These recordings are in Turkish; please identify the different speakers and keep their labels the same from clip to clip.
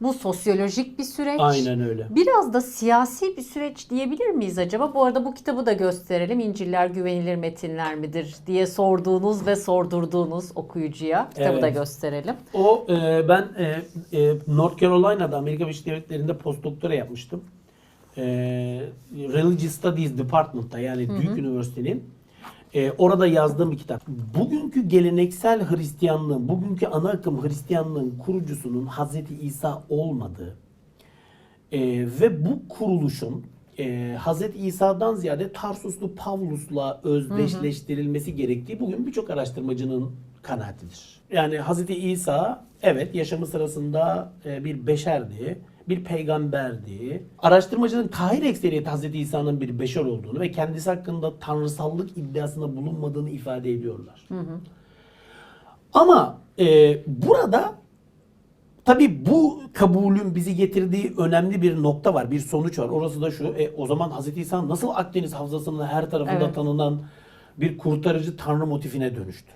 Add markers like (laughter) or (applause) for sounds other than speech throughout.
Speaker 1: Bu sosyolojik bir süreç.
Speaker 2: Aynen öyle.
Speaker 1: Biraz da siyasi bir süreç diyebilir miyiz acaba? Bu arada bu kitabı da gösterelim. İnciller güvenilir metinler midir diye sorduğunuz ve sordurduğunuz okuyucuya kitabı da
Speaker 2: Evet.
Speaker 1: gösterelim.
Speaker 2: O e, ben e, e, North Carolina'da Amerika Birleşik Devletleri'nde postdoktora yapmıştım. E, Religious Studies Department'ta yani Duke Üniversitesi'nin e, orada yazdığım bir kitap. Bugünkü geleneksel Hristiyanlığın, bugünkü ana akım Hristiyanlığın kurucusunun Hazreti İsa olmadığı e, ve bu kuruluşun e, Hazreti İsa'dan ziyade Tarsuslu Pavlus'la özdeşleştirilmesi gerektiği bugün birçok araştırmacının kanaatidir. Yani Hazreti İsa evet yaşamı sırasında e, bir beşerdi, bir peygamberdi. Araştırmacının kahir ekseriyeti Hazreti İsa'nın bir beşer olduğunu ve kendisi hakkında tanrısallık iddiasında bulunmadığını ifade ediyorlar. Ama e, burada Tabii bu kabulün bizi getirdiği önemli bir nokta var, bir sonuç var. Orası da şu, e, o zaman Hz. İsa nasıl Akdeniz Havzası'nın her tarafında
Speaker 1: Evet.
Speaker 2: tanınan bir kurtarıcı tanrı motifine dönüştü?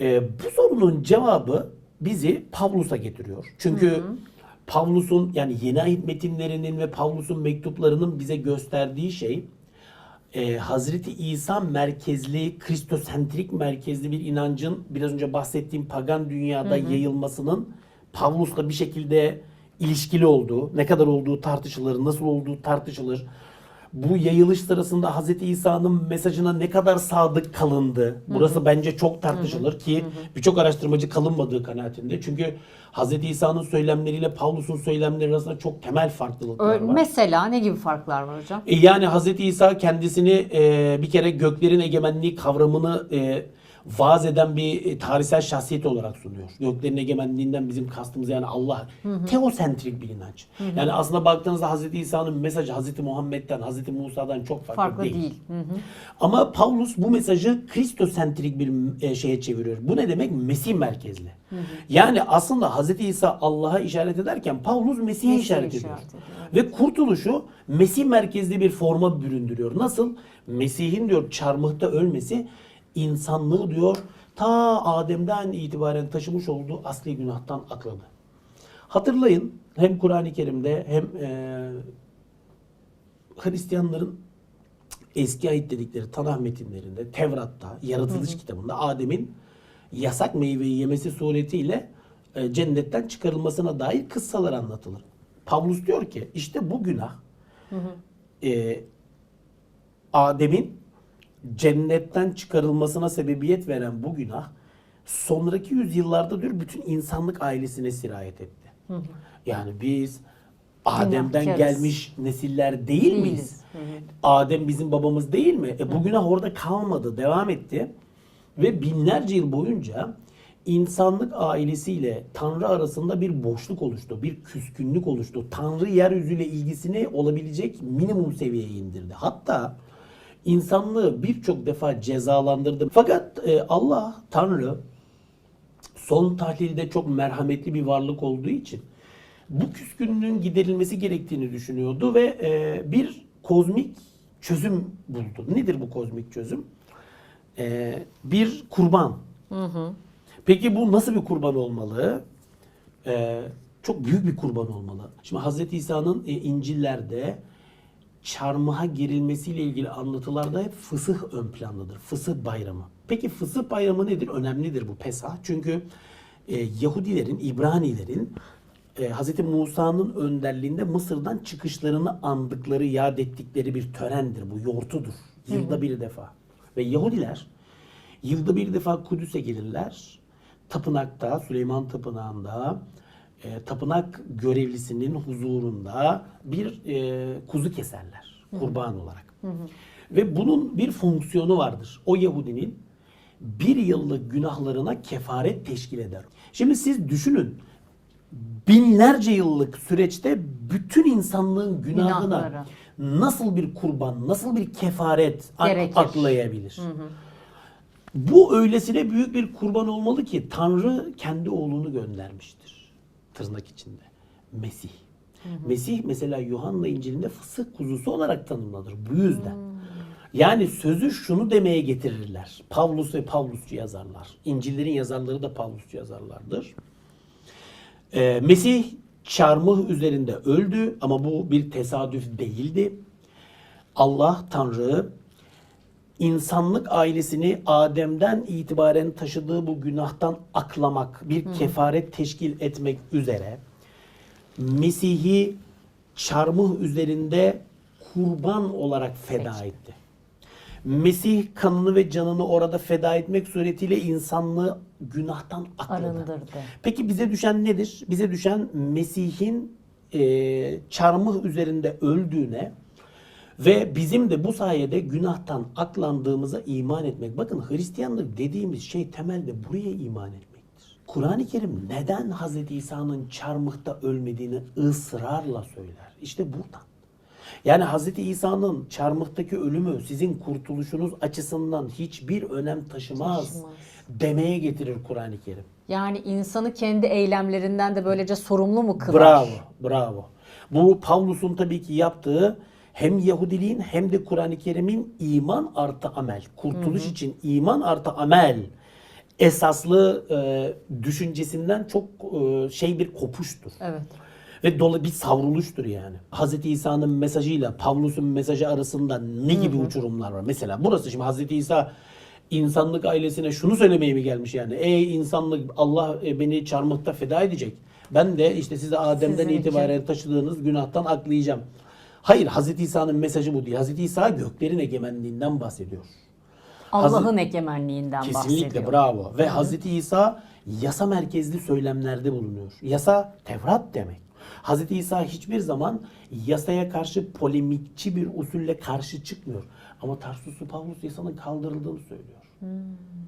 Speaker 2: E, bu sorunun cevabı bizi Pavlus'a getiriyor. Çünkü Pavlus'un yani yeni ahit metinlerinin ve Pavlus'un mektuplarının bize gösterdiği şey e, Hazreti İsa merkezli, kristosentrik merkezli bir inancın biraz önce bahsettiğim pagan dünyada yayılmasının Pavlus'la bir şekilde ilişkili olduğu, ne kadar olduğu tartışılır, nasıl olduğu tartışılır. Bu yayılış sırasında Hazreti İsa'nın mesajına ne kadar sadık kalındı. Burası bence çok tartışılır ki birçok araştırmacı kalınmadığı kanaatinde. Çünkü Hazreti İsa'nın söylemleriyle Pavlus'un söylemleri arasında çok temel farklılıklar var.
Speaker 1: Mesela ne gibi farklar var hocam?
Speaker 2: E, Yani Hazreti İsa kendisini e, bir kere göklerin egemenliği kavramını e, vaaz eden bir e, tarihsel şahsiyet olarak sunuyor. Göklerin egemenliğinden bizim kastımız yani Allah. Teosentrik bir inanç. Yani aslında baktığınızda Hazreti İsa'nın mesajı Hazreti Muhammed'den, Hazreti Musa'dan çok farklı,
Speaker 1: Farklı
Speaker 2: değil.
Speaker 1: değil. Hı hı.
Speaker 2: Ama Paulus bu mesajı Kristosentrik bir e, şeye çeviriyor. Bu ne demek? Mesih merkezli. Yani aslında Hazreti İsa Allah'a işaret ederken Paulus Mesih'e
Speaker 1: Mesih'e
Speaker 2: işaret ediyor.
Speaker 1: işaret ediyor,
Speaker 2: Ve kurtuluşu Mesih merkezli bir forma büründürüyor. Nasıl? Mesih'in diyor çarmıhta ölmesi insanlığı diyor ta Adem'den itibaren taşımış olduğu asli günahtan akladı. Hatırlayın hem Kur'an-ı Kerim'de hem e, Hristiyanların eski ayet dedikleri Tanah metinlerinde, Tevrat'ta, Yaratılış kitabında Adem'in yasak meyveyi yemesi suretiyle e, cennetten çıkarılmasına dair kıssalar anlatılır. Pavlus diyor ki işte bu günah e, Adem'in cennetten çıkarılmasına sebebiyet veren bu günah sonraki yüzyıllarda diyor bütün insanlık ailesine sirayet etti. Yani biz Adem'den
Speaker 1: Günahkarız.
Speaker 2: gelmiş nesiller değil
Speaker 1: Değiliz.
Speaker 2: miyiz? Adem bizim babamız değil mi? E bu günah orada kalmadı, devam etti. Ve binlerce yıl boyunca insanlık ailesiyle Tanrı arasında bir boşluk oluştu, bir küskünlük oluştu. Tanrı yeryüzüyle ilgisini olabilecek minimum seviyeye indirdi. Hatta insanlığı birçok defa cezalandırdı. Fakat e, Allah, Tanrı son tahlilde çok merhametli bir varlık olduğu için bu küskünlüğün giderilmesi gerektiğini düşünüyordu ve e, bir kozmik çözüm buldu. Nedir bu kozmik çözüm? E, bir kurban. Peki bu nasıl bir kurban olmalı? E, çok büyük bir kurban olmalı. Şimdi Hz. İsa'nın e, İncil'lerde çarmıha gerilmesiyle ilgili anlatılarda hep fısıh ön plandadır. Fısıh bayramı. Peki fısıh bayramı nedir? Önemlidir bu Pesah. Çünkü e, Yahudilerin, İbranilerin e, Hz. Musa'nın önderliğinde Mısır'dan çıkışlarını andıkları, yad ettikleri bir törendir. Bu yortudur. Yılda bir defa. Ve Yahudiler yılda bir defa Kudüs'e gelirler. Tapınakta, Süleyman Tapınağı'nda e, tapınak görevlisinin huzurunda bir e, kuzu keserler kurban olarak. Ve bunun bir fonksiyonu vardır. O Yahudinin bir yıllık günahlarına kefaret teşkil eder. Şimdi siz düşünün binlerce yıllık süreçte bütün insanlığın günahına
Speaker 1: Günahları.
Speaker 2: nasıl bir kurban, nasıl bir kefaret
Speaker 1: Gerekir.
Speaker 2: aklayabilir? Bu öylesine büyük bir kurban olmalı ki Tanrı kendi oğlunu göndermiştir. Tırnak içinde. Mesih. Mesih mesela Yuhanna İncil'inde fısık kuzusu olarak tanımlanır. Bu yüzden. Yani sözü şunu demeye getirirler. Pavlus ve Pavlusçu yazarlar. İncil'lerin yazarları da Pavlusçu yazarlardır. Ee, Mesih çarmıh üzerinde öldü ama bu bir tesadüf değildi. Allah Tanrı insanlık ailesini Adem'den itibaren taşıdığı bu günahtan aklamak, bir kefaret teşkil etmek üzere Mesih'i çarmıh üzerinde kurban olarak feda etti. Mesih kanını ve canını orada feda etmek suretiyle insanlığı günahtan akladı.
Speaker 1: Arındırdı.
Speaker 2: Peki bize düşen nedir? Bize düşen Mesih'in e, çarmıh üzerinde öldüğüne ve bizim de bu sayede günahtan aklandığımıza iman etmek. Bakın Hristiyanlık dediğimiz şey temelde buraya iman etmektir. Kur'an-ı Kerim neden Hz. İsa'nın çarmıhta ölmediğini ısrarla söyler? İşte buradan. Yani Hz. İsa'nın çarmıhtaki ölümü sizin kurtuluşunuz açısından hiçbir önem taşımaz,
Speaker 1: Taşımaz.
Speaker 2: demeye getirir Kur'an-ı Kerim.
Speaker 1: Yani insanı kendi eylemlerinden de böylece sorumlu mu kılar?
Speaker 2: Bravo, bravo. Bu Pavlus'un tabii ki yaptığı hem Yahudiliğin hem de Kur'an-ı Kerim'in iman artı amel, kurtuluş için iman artı amel esaslı e, düşüncesinden çok e, şey bir kopuştur.
Speaker 1: Evet.
Speaker 2: Ve dolu bir savruluştur yani. Hz. İsa'nın mesajıyla Pavlus'un mesajı arasında ne gibi uçurumlar var? Mesela burası şimdi Hz. İsa insanlık ailesine şunu söylemeye mi gelmiş yani? Ey insanlık Allah e, beni çarmıhta feda edecek. Ben de işte size Adem'den
Speaker 1: Sizin için.
Speaker 2: itibaren taşıdığınız günahtan aklayacağım. Hayır Hz. İsa'nın mesajı bu değil. Hz. İsa göklerin egemenliğinden bahsediyor.
Speaker 1: Allah'ın egemenliğinden
Speaker 2: Kesinlikle
Speaker 1: bahsediyor.
Speaker 2: bravo. Ve Hazreti İsa yasa merkezli söylemlerde bulunuyor. Yasa Tevrat demek. Hazreti İsa hiçbir zaman yasaya karşı polemikçi bir usulle karşı çıkmıyor. Ama Tarsuslu Pavlus yasanın kaldırıldığını söylüyor.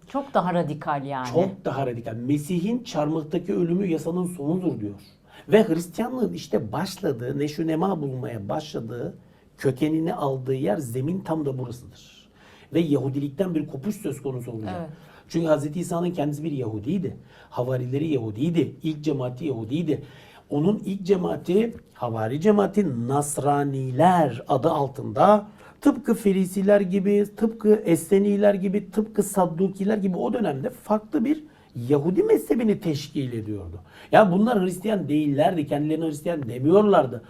Speaker 1: Çok daha radikal yani.
Speaker 2: Çok daha radikal. Mesih'in çarmıhtaki ölümü yasanın sonudur diyor. Ve Hristiyanlığın işte başladığı, neşünema bulmaya başladığı, kökenini aldığı yer zemin tam da burasıdır. Ve Yahudilikten bir kopuş söz konusu olacak.
Speaker 1: Evet.
Speaker 2: Çünkü Hz. İsa'nın kendisi bir Yahudiydi. Havarileri Yahudiydi. İlk cemaati Yahudiydi. Onun ilk cemaati, havari cemaati Nasraniler adı altında tıpkı Ferisiler gibi, tıpkı Esseniler gibi, tıpkı Saddukiler gibi o dönemde farklı bir Yahudi mezhebini teşkil ediyordu. Yani bunlar Hristiyan değillerdi. Kendilerini Hristiyan demiyorlardı.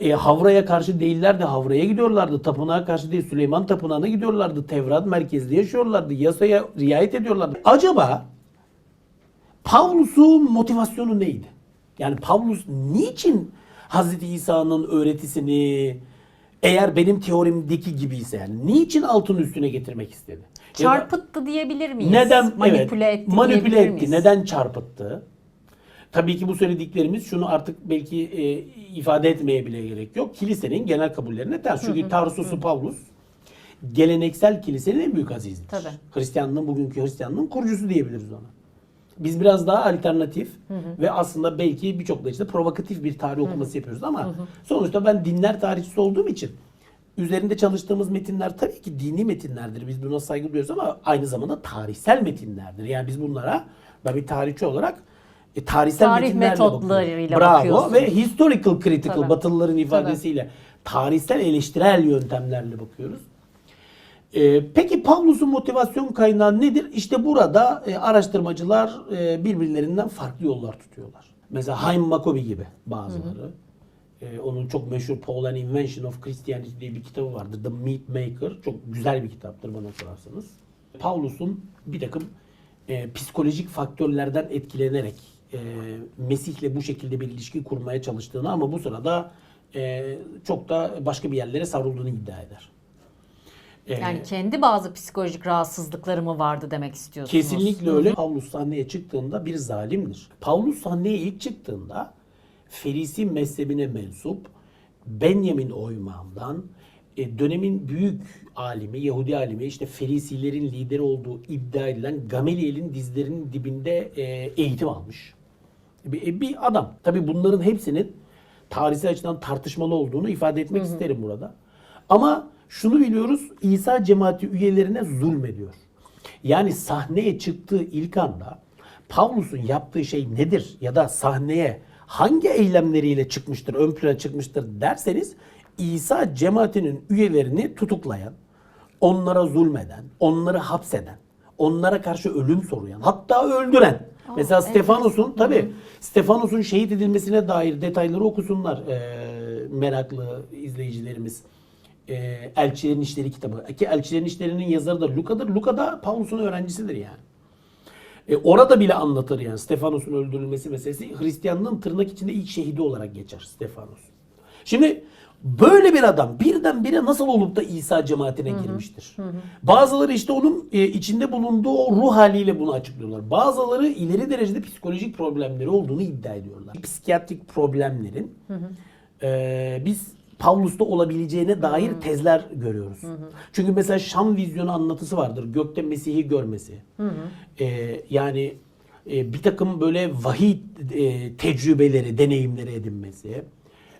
Speaker 2: E, Havra'ya karşı değillerdi. Havra'ya gidiyorlardı. Tapınağa karşı değil. Süleyman Tapınağı'na gidiyorlardı. Tevrat merkezli yaşıyorlardı. Yasaya riayet ediyorlardı. Acaba Pavlus'un motivasyonu neydi? Yani Pavlus niçin Hazreti İsa'nın öğretisini eğer benim teorimdeki gibiyse yani niçin altın üstüne getirmek istedi? Da-
Speaker 1: Çarpıttı diyebilir miyiz?
Speaker 2: neden
Speaker 1: manipüle
Speaker 2: evet,
Speaker 1: etti
Speaker 2: manipüle etti?
Speaker 1: miyiz?
Speaker 2: Neden çarpıttı? Tabii ki bu söylediklerimiz şunu artık belki e, ifade etmeye bile gerek yok. Kilisenin genel kabullerine ters. Çünkü Tarsus'u Pavlus geleneksel kilisenin en büyük azizidir.
Speaker 1: Tabii.
Speaker 2: Hristiyanlığın bugünkü Hristiyanlığın kurucusu diyebiliriz ona. Biz biraz daha alternatif ve aslında belki birçok işte provokatif bir tarih okuması yapıyoruz ama sonuçta ben dinler tarihçisi olduğum için üzerinde çalıştığımız metinler tabii ki dini metinlerdir. Biz buna saygı duyuyoruz ama aynı zamanda tarihsel metinlerdir. Yani biz bunlara ben bir tarihçi olarak e, tarihsel
Speaker 1: Tarih
Speaker 2: metinlerle bakıyorum. Bravo ve historical critical
Speaker 1: Tabii.
Speaker 2: Batılıların ifadesiyle tarihsel eleştirel yöntemlerle bakıyoruz. Ee, peki Pavlus'un motivasyon kaynağı nedir? İşte burada e, araştırmacılar e, birbirlerinden farklı yollar tutuyorlar. Mesela Haim Maccobi gibi bazıları. E, onun çok meşhur Paul and Invention of Christianity diye bir kitabı vardır. The Meat Maker. Çok güzel bir kitaptır bana sorarsanız. Pavlus'un bir takım e, psikolojik faktörlerden etkilenerek e, Mesih'le bu şekilde bir ilişki kurmaya çalıştığını ama bu sırada e, çok da başka bir yerlere savrulduğunu iddia eder. E,
Speaker 1: Yani kendi bazı psikolojik rahatsızlıkları mı vardı demek istiyorsunuz?
Speaker 2: Kesinlikle öyle. Pavlus sahneye çıktığında bir zalimdir. Pavlus sahneye ilk çıktığında Ferisi mezhebine mensup Benjamin oymağından e, dönemin büyük alimi, Yahudi alimi, işte Ferisilerin lideri olduğu iddia edilen Gamaliel'in dizlerinin dibinde e, eğitim almış. Bir, bir adam. Tabi bunların hepsinin tarihsel açıdan tartışmalı olduğunu ifade etmek isterim burada. Ama şunu biliyoruz, İsa cemaati üyelerine zulmediyor. Yani sahneye çıktığı ilk anda Pavlus'un yaptığı şey nedir ya da sahneye hangi eylemleriyle çıkmıştır, ön plana çıkmıştır derseniz İsa cemaatinin üyelerini tutuklayan, onlara zulmeden, onları hapseden, onlara karşı ölüm soruyan, hatta öldüren Mesela
Speaker 1: enteresan.
Speaker 2: Stefanos'un tabi Stefanos'un şehit edilmesine dair detayları okusunlar e, meraklı izleyicilerimiz. E, Elçilerin İşleri kitabı. Ki Elçilerin İşleri'nin yazarı da Luka'dır. Luka da Pavlus'un öğrencisidir yani. E, orada bile anlatır yani Stefanos'un öldürülmesi meselesi Hristiyanlığın tırnak içinde ilk şehidi olarak geçer Stefanos. Şimdi böyle bir adam birdenbire nasıl olup da İsa cemaatine girmiştir? Bazıları işte onun e, içinde bulunduğu o ruh haliyle bunu açıklıyorlar. Bazıları ileri derecede psikolojik problemleri olduğunu iddia ediyorlar. Psikiyatrik problemlerin e, biz Pavlus'ta olabileceğine dair tezler görüyoruz. Çünkü mesela Şam vizyonu anlatısı vardır. Gökte Mesih'i görmesi. E, yani e, bir takım böyle vahiy e, tecrübeleri, deneyimleri edinmesi.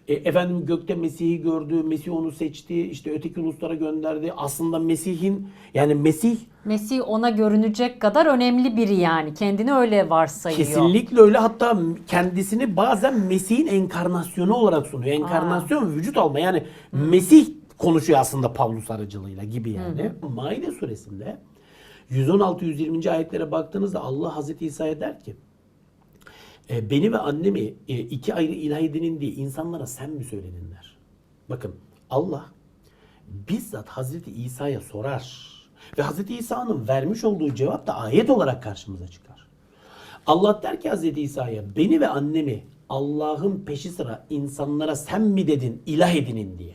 Speaker 2: E, efendim gökte Mesih'i gördü, Mesih onu seçti, işte öteki uluslara gönderdi. Aslında Mesih'in yani Mesih
Speaker 1: Mesih ona görünecek kadar önemli biri yani. Kendini öyle varsayıyor.
Speaker 2: Kesinlikle öyle. Hatta kendisini bazen Mesih'in enkarnasyonu olarak sunuyor. Enkarnasyon vücut alma. Yani Mesih konuşuyor aslında Pavlus aracılığıyla gibi yani. Maide suresinde 116-120. ayetlere baktığınızda Allah Hazreti İsa'ya der ki e, beni ve annemi e, iki ayrı ilah edinin diye insanlara sen mi söyledin der. Bakın Allah bizzat Hazreti İsa'ya sorar. Ve Hazreti İsa'nın vermiş olduğu cevap da ayet olarak karşımıza çıkar. Allah der ki Hazreti İsa'ya beni ve annemi Allah'ın peşi sıra insanlara sen mi dedin ilah edinin diye.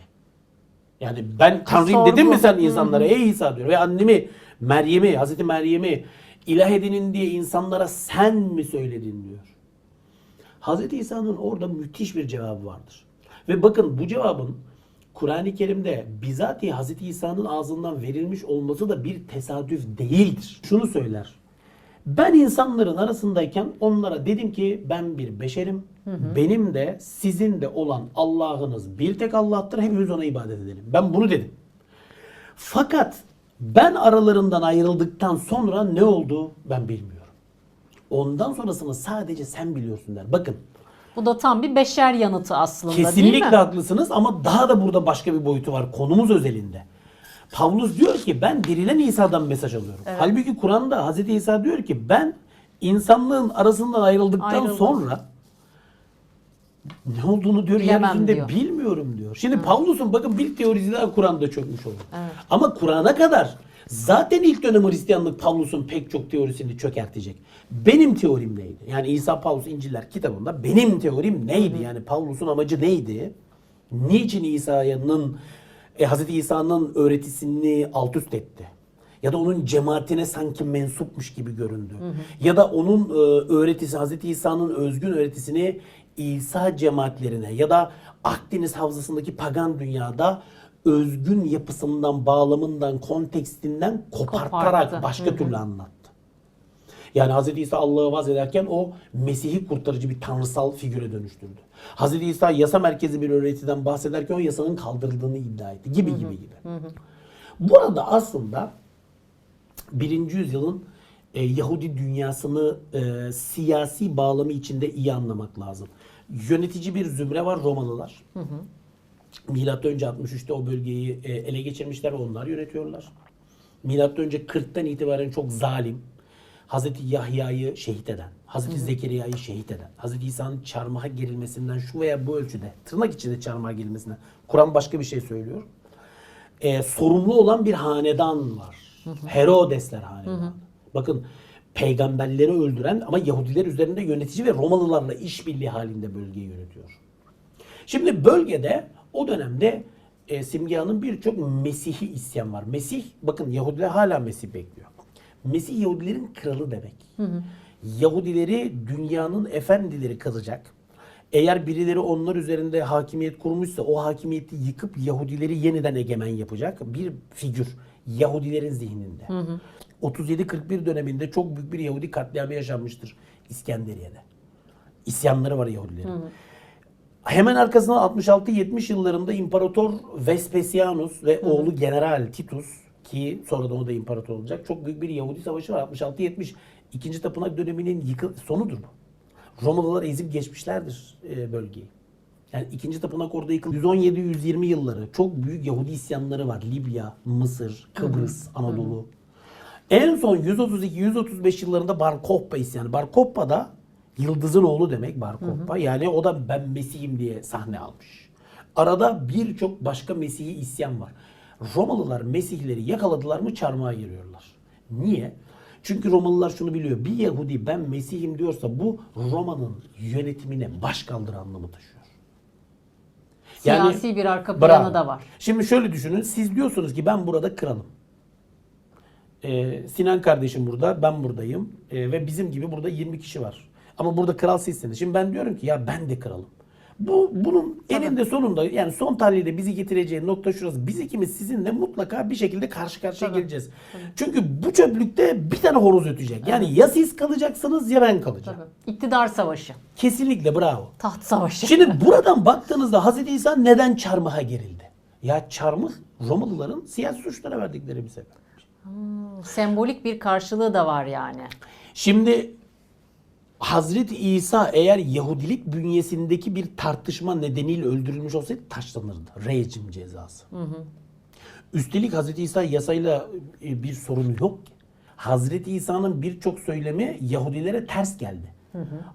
Speaker 2: Yani ben Tanrıyım
Speaker 1: Sorgu.
Speaker 2: dedin mi sen insanlara ey İsa diyor. Ve annemi Meryem'i Hazreti Meryem'i ilah edinin diye insanlara sen mi söyledin diyor. Hazreti İsa'nın orada müthiş bir cevabı vardır. Ve bakın bu cevabın Kur'an-ı Kerim'de bizatihi Hazreti İsa'nın ağzından verilmiş olması da bir tesadüf değildir. Şunu söyler. Ben insanların arasındayken onlara dedim ki ben bir beşerim. Benim de sizin de olan Allah'ınız bir tek Allah'tır. Hepimiz ona ibadet edelim. Ben bunu dedim. Fakat ben aralarından ayrıldıktan sonra ne oldu ben bilmiyorum. Ondan sonrasını sadece sen biliyorsun der. Bakın
Speaker 1: Bu da tam bir beşer yanıtı aslında değil
Speaker 2: kesinlikle
Speaker 1: mi?
Speaker 2: haklısınız ama daha da burada başka bir boyutu var konumuz özelinde. Pavlus diyor ki ben dirilen İsa'dan mesaj alıyorum. Halbuki Kur'an'da Hazreti İsa diyor ki ben insanlığın arasından ayrıldıktan
Speaker 1: Ayrıldım.
Speaker 2: sonra ne olduğunu diyor
Speaker 1: Bilemem
Speaker 2: yeryüzünde
Speaker 1: diyor.
Speaker 2: bilmiyorum diyor. Şimdi Pavlus'un bakın bir teorisi daha Kur'an'da çökmüş olur. Ama Kur'an'a kadar zaten ilk dönem Hristiyanlık Pavlus'un pek çok teorisini çökertecek. Benim teorim neydi? Yani İsa Pavlus İnciller kitabında benim teorim neydi? Yani Pavlus'un amacı neydi? Niçin İsa'nın e, Hazreti İsa'nın öğretisini alt üst etti? Ya da onun cemaatine sanki mensupmuş gibi göründü. Ya da onun e, öğretisi Hazreti İsa'nın özgün öğretisini İsa cemaatlerine ya da Akdeniz havzasındaki pagan dünyada özgün yapısından, bağlamından, kontekstinden kopartarak
Speaker 1: Koparttı.
Speaker 2: başka türlü anlattı. Yani Hz. İsa Allah'ı vaz ederken o Mesih'i kurtarıcı bir tanrısal figüre dönüştürdü. Hz. İsa yasa merkezi bir öğretiden bahsederken o yasanın kaldırıldığını iddia etti. Gibi gibi gibi. Burada aslında birinci yüzyılın e, Yahudi dünyasını e, siyasi bağlamı içinde iyi anlamak lazım. Yönetici bir zümre var Romalılar. Milattan önce 63'te o bölgeyi e, ele geçirmişler onlar yönetiyorlar. Milattan önce 40'tan itibaren çok zalim. Hazreti Yahya'yı şehit eden, Hazreti Zekeriya'yı şehit eden, Hazreti İsa'nın çarmıha gerilmesinden şu veya bu ölçüde, tırnak içinde çarmıha gerilmesinden, Kur'an başka bir şey söylüyor. E, sorumlu olan bir hanedan var. Herodesler hanedanı. Bakın peygamberleri öldüren ama Yahudiler üzerinde yönetici ve Romalılarla işbirliği halinde bölgeyi yönetiyor. Şimdi bölgede o dönemde e, Simge birçok Mesih'i isyan var. Mesih, bakın Yahudiler hala Mesih bekliyor. Mesih Yahudilerin kralı demek. Yahudileri dünyanın efendileri kılacak. Eğer birileri onlar üzerinde hakimiyet kurmuşsa o hakimiyeti yıkıp Yahudileri yeniden egemen yapacak bir figür. Yahudilerin zihninde. 37-41 döneminde çok büyük bir Yahudi katliamı yaşanmıştır İskenderiye'de. İsyanları var Yahudilerin. Hemen arkasından 66-70 yıllarında İmparator Vespasianus ve oğlu General Titus ki sonradan o da imparator olacak. Çok büyük bir Yahudi savaşı var. 66-70 İkinci Tapınak döneminin yıkı, sonudur bu. Romalılar ezip geçmişlerdir e, bölgeyi. Yani ikinci tapınak orada yıkıldı. 117-120 yılları çok büyük Yahudi isyanları var. Libya, Mısır, Kıbrıs, Anadolu. En son 132-135 yıllarında Bar Kokhba isyanı. Bar Kokhba da Yıldız'ın oğlu demek Bar. Yani o da ben Mesih'im diye sahne almış. Arada birçok başka Mesih'i isyan var. Romalılar Mesihleri yakaladılar mı çarmıha giriyorlar. Niye? Çünkü Romalılar şunu biliyor. Bir Yahudi ben Mesih'im diyorsa bu Roma'nın yönetimine baş kaldır anlamı taşıyor.
Speaker 1: Siyasi bir arka
Speaker 2: Bravo.
Speaker 1: planı da var.
Speaker 2: Şimdi şöyle düşünün. Siz diyorsunuz ki ben burada kralım. Ee, Sinan kardeşim burada, ben buradayım. Ee, ve bizim gibi burada 20 kişi var. Ama burada kral sizsiniz. Şimdi ben diyorum ki ya ben de kralım. Bu bunun eninde sonunda yani son tahlilde bizi getireceği nokta şurası. Biz ikimiz sizinle mutlaka bir şekilde karşı karşıya
Speaker 1: Tabii.
Speaker 2: geleceğiz. Çünkü bu çöplükte bir tane horoz ötecek. Yani ya siz kalacaksınız ya ben kalacağım.
Speaker 1: Tabii. İktidar savaşı,
Speaker 2: Kesinlikle bravo.
Speaker 1: taht savaşı.
Speaker 2: Şimdi (laughs) buradan baktığınızda Hazreti İsa neden çarmıha gerildi? Ya çarmıh Romalıların siyasi suçlara verdikleri bir sebep.
Speaker 1: Sembolik bir karşılığı da var yani.
Speaker 2: Şimdi Hazreti İsa eğer Yahudilik bünyesindeki bir tartışma nedeniyle öldürülmüş olsaydı taşlanırdı. Rejim cezası. Üstelik Hazreti İsa yasayla e, bir sorunu yok ki. Hazreti İsa'nın birçok söylemi Yahudilere ters geldi.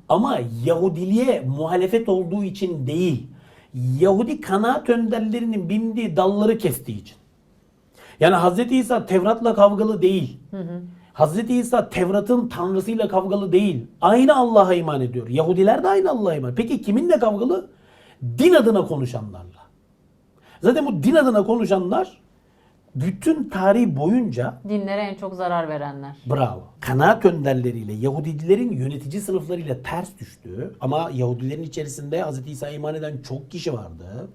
Speaker 2: Ama Yahudiliğe muhalefet olduğu için değil. Yahudi kanaat önderlerinin bindiği dalları kestiği için. Yani Hazreti İsa Tevrat'la kavgalı değil. Hazreti İsa Tevrat'ın tanrısıyla kavgalı değil. Aynı Allah'a iman ediyor. Yahudiler de aynı Allah'a iman. Peki kiminle kavgalı? Din adına konuşanlarla. Zaten bu din adına konuşanlar bütün tarih boyunca
Speaker 1: Dinlere en çok zarar verenler.
Speaker 2: Bravo. Kanaat önderleriyle, Yahudilerin yönetici sınıflarıyla ters düştü. Ama Yahudilerin içerisinde Hz. İsa'ya iman eden çok kişi vardı.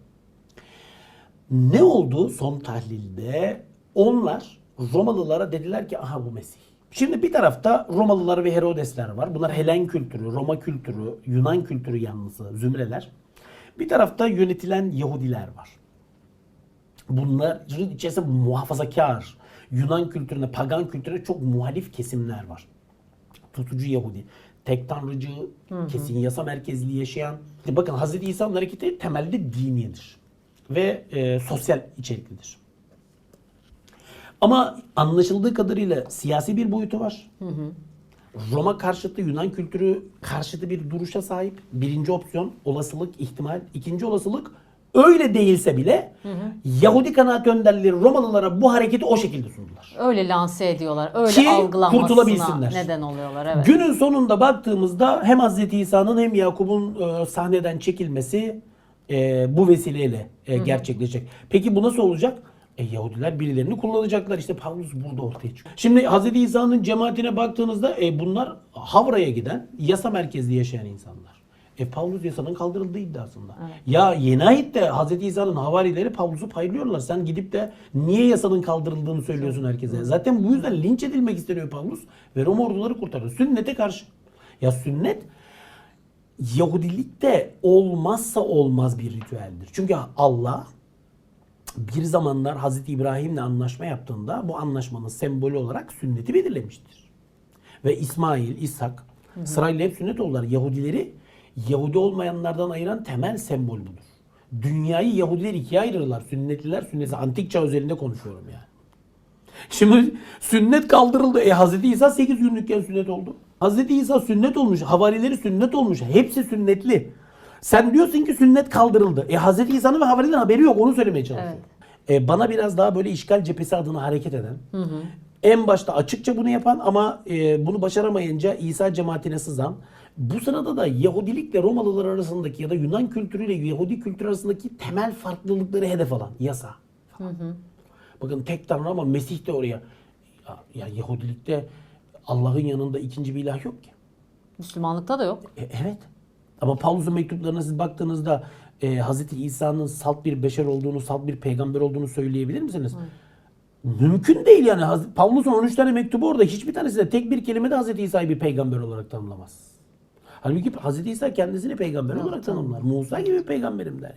Speaker 2: Ne oldu son tahlilde? Onlar Romalılara dediler ki aha bu Mesih. Şimdi bir tarafta Romalılar ve Herodesler var. Bunlar Helen kültürü, Roma kültürü, Yunan kültürü yanlısı zümreler. Bir tarafta yönetilen Yahudiler var. Bunların içerisinde muhafazakar, Yunan kültürüne, pagan kültürüne çok muhalif kesimler var. Tutucu Yahudi, tek tanrıcı, kesin yasa merkezli yaşayan. Bakın Hz. İsa'nın hareketi temelde dinidir. Ve e, sosyal içeriklidir. Ama anlaşıldığı kadarıyla siyasi bir boyutu var. Roma karşıtı Yunan kültürü karşıtı bir duruşa sahip. Birinci opsiyon olasılık, ihtimal. İkinci olasılık öyle değilse bile Yahudi kanaat önderleri Romalılara bu hareketi o şekilde sundular.
Speaker 1: Öyle lanse ediyorlar. Öyle
Speaker 2: Ki kurtulabilsinler.
Speaker 1: neden oluyorlar. Evet.
Speaker 2: Günün sonunda baktığımızda hem Hz. İsa'nın hem Yakup'un e, sahneden çekilmesi e, bu vesileyle e, gerçekleşecek. Peki bu nasıl olacak? E, Yahudiler birilerini kullanacaklar. İşte Pavlus burada ortaya çıkıyor. Şimdi Hz. İsa'nın cemaatine baktığınızda e, bunlar Havra'ya giden yasa merkezli yaşayan insanlar. E Pavlus yasanın kaldırıldığı iddiasında. Ya yeni ayette Hz. İsa'nın havarileri Pavlus'u paylıyorlar. Sen gidip de niye yasanın kaldırıldığını söylüyorsun herkese. Zaten bu yüzden linç edilmek isteniyor Pavlus ve Roma orduları kurtarıyor. Sünnete karşı. Ya sünnet Yahudilikte olmazsa olmaz bir ritüeldir. Çünkü Allah bir zamanlar Hazreti İbrahim'le anlaşma yaptığında bu anlaşmanın sembolü olarak sünneti belirlemiştir. Ve İsmail, İshak sırayla hep sünnet oldular. Yahudileri Yahudi olmayanlardan ayıran temel sembol budur. Dünyayı Yahudiler ikiye ayırırlar. Sünnetliler, sünneti. Antik çağ özelinde konuşuyorum yani. Şimdi sünnet kaldırıldı. E Hazreti İsa 8 günlükken sünnet oldu. Hazreti İsa sünnet olmuş. Havarileri sünnet olmuş. Hepsi sünnetli. Sen diyorsun ki sünnet kaldırıldı. E Hazreti İsa'nın ve havarilerin haberi yok. Onu söylemeye çalışıyorum. E, bana biraz daha böyle işgal cephesi adına hareket eden, en başta açıkça bunu yapan ama e, bunu başaramayınca İsa cemaatine sızan, bu sırada da Yahudilikle Romalılar arasındaki ya da Yunan kültürüyle Yahudi kültürü arasındaki temel farklılıkları hedef alan yasa. falan. Bakın tek tanrı ama Mesih de oraya. Ya, ya Yahudilikte Allah'ın yanında ikinci bir ilah yok ki.
Speaker 1: Müslümanlıkta da yok.
Speaker 2: E, evet. Ama Pavlus'un mektuplarına siz baktığınızda e, Hz. İsa'nın salt bir beşer olduğunu, salt bir peygamber olduğunu söyleyebilir misiniz? Mümkün değil yani. Pavlus'un 13 tane mektubu orada. Hiçbir tanesi de tek bir kelime de Hz. İsa'yı bir peygamber olarak tanımlamaz. Halbuki Hz. İsa kendisini peygamber olarak tanımlar. Musa gibi peygamberim der.